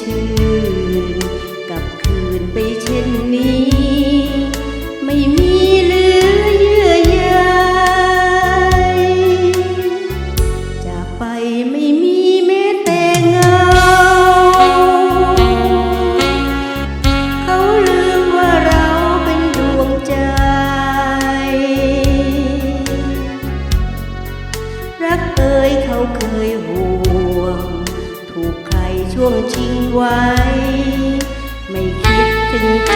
ชื่นกับคืนไปเช่นนี้ ไม่มีเหลือเยื่อใยจะไปไม่มีแม้แต่เงา เขาลืมว่าเราเป็นดวงใจ รักเอ่ยเขาเคยห่วงถูก ช่วงชิงไว้ ไม่คิดถึงใจ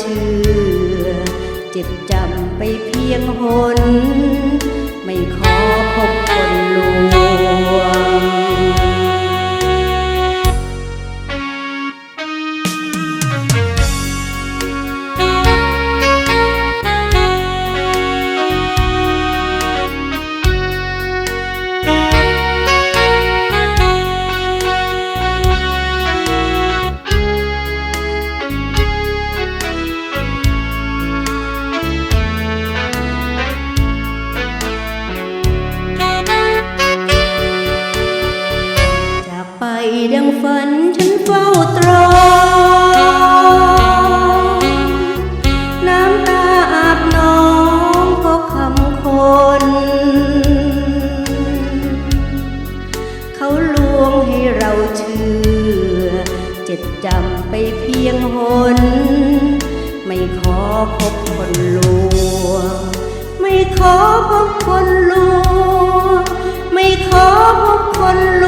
เชื่อ เจ็บจำไปเพียงหน ไม่ขอพบคนล จำไปเพียงหน ไม่ขอพบคนลวง ไม่ขอพบคนลวง ไม่ขอพบคนลว